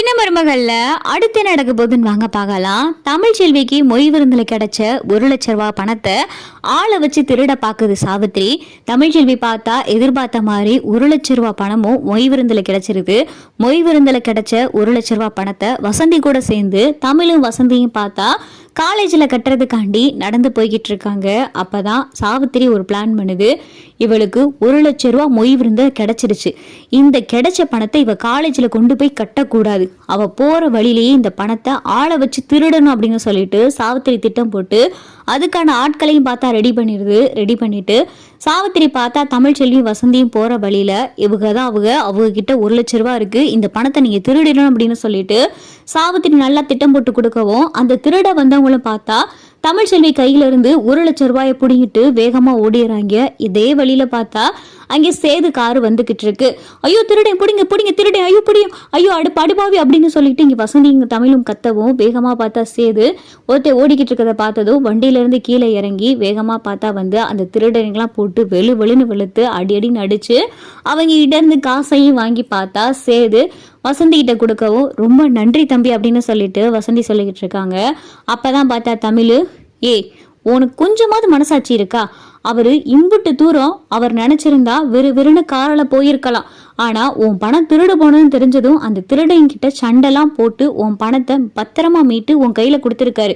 சின்ன மருமகள்ல அடுத்து நடக்க போதுன்னு வாங்க பார்க்கலாம். தமிழ் செல்விக்கு மொய் விருந்தில் கிடைச்ச ஒரு லட்ச ரூபா பணத்தை ஆளை வச்சு திருட பார்க்குது சாவித்ரி. தமிழ் செல்வி பார்த்தா எதிர்பார்த்த மாதிரி ஒரு லட்ச ரூபா பணமும் மொய் விருந்தில் கிடைச்சிருக்கு மொய் விருந்தில் கிடைச்ச ஒரு லட்ச ரூபா பணத்தை வசந்தி கூட சேர்ந்து தமிழும் வசந்தியும் பார்த்தா காலேஜில் கட்டுறதுக்காண்டி நடந்து போய்கிட்டு இருக்காங்க அப்போ தான் சாவித்திரி ஒரு பிளான் பண்ணுது. இவளுக்கு ஒரு லட்ச ரூபா மொய் விருந்த கிடச்சிருச்சு. இந்த கிடைச்ச பணத்தை இவ காலேஜில் கொண்டு போய் கட்டக்கூடாது. அவள் போகிற வழியிலேயே இந்த பணத்தை ஆளை வச்சு திருடணும் அப்படின்னு சொல்லிட்டு சாவித்திரி திட்டம் போட்டு அதுக்கான ஆட்களையும் பார்த்தா ரெடி பண்ணிடுது. ரெடி பண்ணிட்டு சாவித்திரி பார்த்தா தமிழ் வசந்தியும் போற வழியில இவங்க தான் அவங்க அவங்க கிட்ட ஒரு லட்ச ரூபா இருக்கு. இந்த பணத்தை நீங்க திருடிடணும் அப்படின்னு சொல்லிட்டு சாவித்திரி நல்லா திட்டம் போட்டு கொடுக்கவும் அந்த திருட வந்தவங்களும் பார்த்தா தமிழ்ச்செல்வி கையில இருந்து ஒரு லட்ச ரூபாயை பிடிங்கிட்டு வேகமா ஓடிடுறாங்க. இதே வழியில பார்த்தா அங்கே சேது கார் வந்துகிட்டு இருக்கு. ஐயோ திருடன் பிடிங்க பிடிங்க திருடன் ஐயோ பிடியும் ஐயோ அடு படுபாவி அப்படின்னு சொல்லிட்டு இங்கே வசந்தி இங்கே தமிழும் கத்தவும் வேகமாக பார்த்தா சேது. ஒருத்தர் ஓடிக்கிட்டு இருக்கிறத பார்த்ததும் வண்டியில இருந்து கீழே இறங்கி வேகமாக பார்த்தா வந்து அந்த திருடனைங்களாம் போட்டு வெளு வெளுன்னு வெளுத்து அடி அடின்னு நடிச்சு அவங்க கிட்ட இருந்து காசையும் வாங்கி பார்த்தா சேது வசந்தி கிட்ட கொடுக்கவும் ரொம்ப நன்றி தம்பி அப்படின்னு சொல்லிட்டு வசந்தி சொல்லிக்கிட்டு இருக்காங்க. அப்பதான் பார்த்தா தமிழ் ஏய் உனக்கு கொஞ்சமாவது மனசாட்சி இருக்கா? அவரு இம்புட்டு தூரம் அவர் நினைச்சிருந்தா வெறு வெறுன்னு காரில் போயிருக்கலாம். ஆனா உன் பணம் திருடு போனதுன்னு தெரிஞ்சதும் அந்த திருடங்கிட்ட சண்டெல்லாம் போட்டு உன் பணத்தை பத்திரமா மீட்டு உன் கையில கொடுத்துருக்காரு.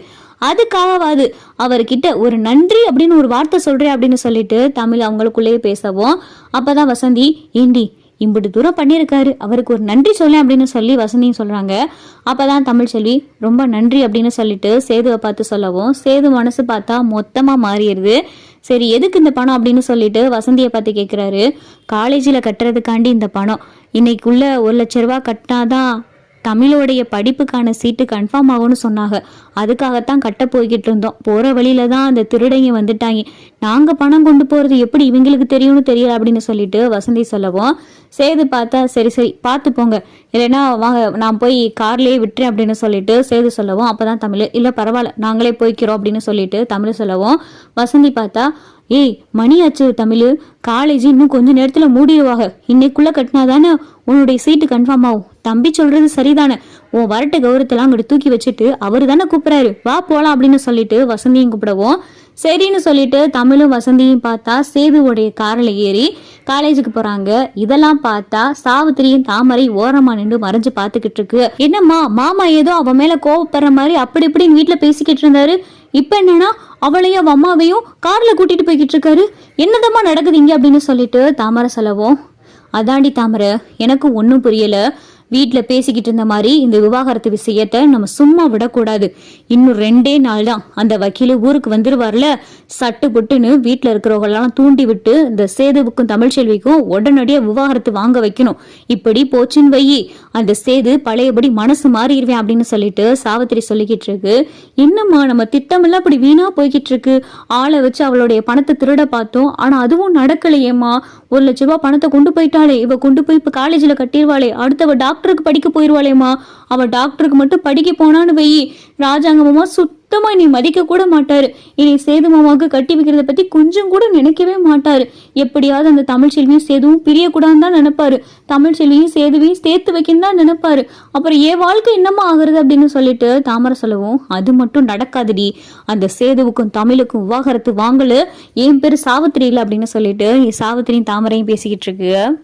அதுக்காகவாது அவர்கிட்ட ஒரு நன்றி அப்படின்னு ஒரு வார்த்தை சொல்றேன் அப்படின்னு சொல்லிட்டு தமிழ் அவங்களுக்குள்ளேயே பேசவும். அப்பதான் வசந்தி ஏண்டி இம்புட்டு தூரம் பண்ணியிருக்காரு. அவருக்கு ஒரு நன்றி சொல்லேன் அப்படின்னு சொல்லி வசந்தியும் சொல்கிறாங்க அப்போ தான் தமிழ் செல்வி ரொம்ப நன்றி அப்படின்னு சொல்லிட்டு சேதுவை பார்த்து சொல்லவும் சேது மனசு பார்த்தா மொத்தமாக மாறிடுது. சரி எதுக்கு இந்த பணம் அப்படின்னு சொல்லிட்டு வசந்தியை பார்த்து கேட்குறாரு காலேஜில் கட்டுறதுக்காண்டி இந்த பணம். இன்னைக்குள்ள ஒரு லட்ச ரூபா கட்டினாதான் தமிழோடைய படிப்புக்கான சீட்டு கன்ஃபார்ம் ஆகும்னு சொன்னாங்க. அதுக்காகத்தான் கட்ட போய்கிட்டு இருந்தோம். போகிற வழியில தான் அந்த திருடங்க வந்துட்டாங்க. நாங்கள் பணம் கொண்டு போகிறது எப்படி இவங்களுக்கு தெரியும்னு தெரியல அப்படின்னு சொல்லிட்டு வசந்தி சொல்லவும் சேது பார்த்தா சரி சரி பார்த்து போங்க. இல்லைன்னா வாங்க நான் போய் கார்லேயே விட்டுறேன் அப்படின்னு சொல்லிட்டு சேது சொல்லவும் அப்போ தான் தமிழ். இல்லை பரவாயில்ல நாங்களே போய்க்கிறோம் அப்படின்னு சொல்லிட்டு தமிழ் சொல்லவும் வசந்தி பார்த்தா ஏய் மணி தமிழ். காலேஜ் இன்னும் கொஞ்ச நேரத்தில் மூடிடுவாங்க இன்னைக்குள்ளே கட்டினாதானே உன்னுடைய சீட்டு கன்ஃபார்ம் ஆகும். தம்பி சொல்கிறது சரிதானே? உன் வரட்டு கௌரவத்தெல்லாம் அங்கிட்டு தூக்கி வச்சுட்டு அவரு தானே கூப்பிட்றாரு. வா போகலாம் அப்படின்னு சொல்லிட்டு வசந்தியும் கூப்பிடவும். சரின்னு சொல்லிட்டு தமிழும் வசந்தியும் பார்த்தா சேதுவோடைய காரில் ஏறி காலேஜுக்கு போறாங்க. இதெல்லாம் பார்த்தா சாவித்திரியும் தாமரை ஓரமா நின்று மறைஞ்சு பார்த்துக்கிட்டு இருக்கு. என்னம்மா மாமா ஏதோ அவன் மேல கோவப்படுற மாதிரி அப்படி இப்படின்னு வீட்டில் பேசிக்கிட்டு இருந்தாரு. இப்போ என்னன்னா அவளையும் அவள் அம்மாவையும் காரில் கூட்டிகிட்டு போய்கிட்டு இருக்காரு. என்னதம்மா நடக்குது இங்கே அப்படின்னு சொல்லிட்டு தாமரை சொல்லவும் அதாண்டி தாமரை எனக்கு ஒன்றும் புரியலை. வீட்டில் பேசிக்கிட்டு இருந்த மாதிரி இந்த விவாகரத்து விஷயத்தை நம்ம சும்மா விடக்கூடாது. இன்னும் ரெண்டே நாள் தான். அந்த வக்கீல் ஊருக்கு வந்துருவார்ல. சட்டு புட்டுன்னு வீட்டில் இருக்கிறவங்களெல்லாம் தூண்டி விட்டு இந்த சேதுவுக்கும் தமிழ்ச்செல்விக்கும் உடனடியாக விவாகரத்து வாங்க வைக்கணும். இப்படி போச்சுன்னு வையி அந்த சேது பழையபடி மனசு மாறிடுவேன் அப்படின்னு சொல்லிட்டு சாவித்திரி சொல்லிக்கிட்டு இருக்கு. என்னம்மா நம்ம திட்டமெல்லாம் அப்படி வீணா போய்கிட்டு இருக்கு. ஆளை வச்சு அவளுடைய பணத்தை திருட பார்த்தோம். ஆனா அதுவும் நடக்கலையேம்மா. ஒரு லட்ச ரூபாய் பணத்தை கொண்டு போயிட்டாளே. இவ கொண்டு போய் இப்ப காலேஜ்ல கட்டிடுவாளே அடுத்தவ டாக்டருக்கு படிக்க போயிருவாளேம்மா. அவ டாக்டருக்கு மட்டும் படிக்க போனான்னு வெயி. ராஜாங்கமாமா சுத்தமா நீ மதிக்க கூட மாட்டாரு. இனி சேது மாமாவுக்கு கட்டி வைக்கிறத பத்தி கொஞ்சம் கூட நினைக்கவே மாட்டாரு. எப்படியாவது அந்த தமிழ் செல்வியும் சேதுவும் பிரியக்கூடாதுன்னு தான் நினைப்பாரு. தமிழ் செல்வியும் சேதுவையும் சேர்த்து வைக்கணும் தான் நினைப்பாரு. அப்புறம் என் வாழ்க்கை என்னமா ஆகுறது அப்படின்னு சொல்லிட்டு தாமரை சொல்லவும் அது மட்டும் நடக்காதுடி. அந்த சேதுவுக்கும் தமிழுக்கும் விவாகரத்து வாங்கல. என் பேர் சாவித்திரி இல்லை? அப்படின்னு சொல்லிட்டு சாவித்திரியும் தாமரையும் பேசிக்கிட்டு இருக்கு.